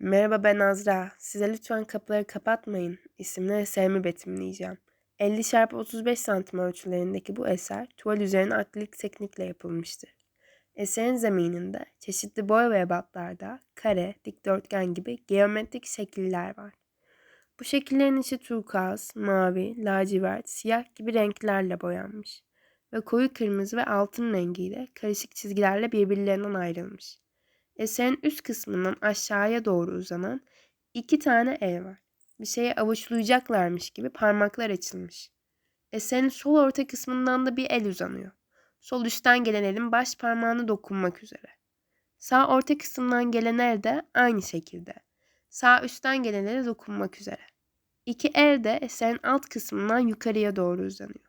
Merhaba ben Azra. Size lütfen kapıları kapatmayın isimli eserimi betimleyeceğim. 50 x 35 santim ölçülerindeki bu eser tuval üzerine akrilik teknikle yapılmıştır. Eserin zemininde çeşitli boy ve ebatlarda kare, dikdörtgen gibi geometrik şekiller var. Bu şekillerin içi turkuaz, mavi, lacivert, siyah gibi renklerle boyanmış ve koyu kırmızı ve altın rengiyle karışık çizgilerle birbirlerinden ayrılmış. Eserin üst kısmından aşağıya doğru uzanan iki tane el var. Bir şeye avuçlayacaklarmış gibi parmaklar açılmış. Eserin sol orta kısmından da bir el uzanıyor. Sol üstten gelen elin baş parmağını dokunmak üzere. Sağ orta kısımdan gelen el de aynı şekilde. Sağ üstten gelen ele dokunmak üzere. İki el de eserin alt kısmından yukarıya doğru uzanıyor.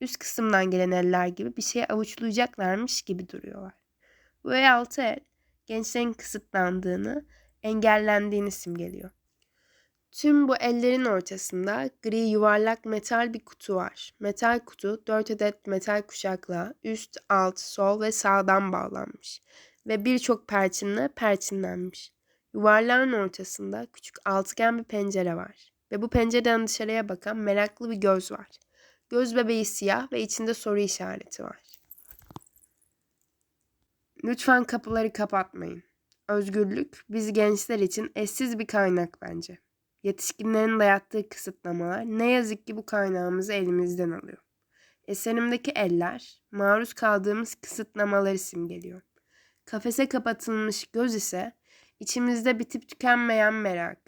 Üst kısımdan gelen eller gibi bir şeye avuçlayacaklarmış gibi duruyorlar. Bu el altı el gençlerin kısıtlandığını, engellendiğini simgeliyor. Tüm bu ellerin ortasında gri yuvarlak metal bir kutu var. Metal kutu 4 adet metal kuşakla üst, alt, sol ve sağdan bağlanmış ve birçok perçinle perçinlenmiş. Yuvarlağın ortasında küçük altıgen bir pencere var ve bu pencereden dışarıya bakan meraklı bir göz var. Göz bebeği siyah ve içinde soru işareti var. Lütfen kapıları kapatmayın. Özgürlük biz gençler için eşsiz bir kaynak bence. Yetişkinlerin dayattığı kısıtlamalar ne yazık ki bu kaynağımızı elimizden alıyor. Eserimdeki eller maruz kaldığımız kısıtlamaları simgeliyor. Kafese kapatılmış göz ise içimizde bitip tükenmeyen merak.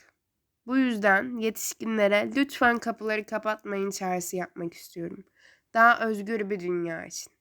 Bu yüzden yetişkinlere lütfen kapıları kapatmayın çağrısı yapmak istiyorum. Daha özgür bir dünya için.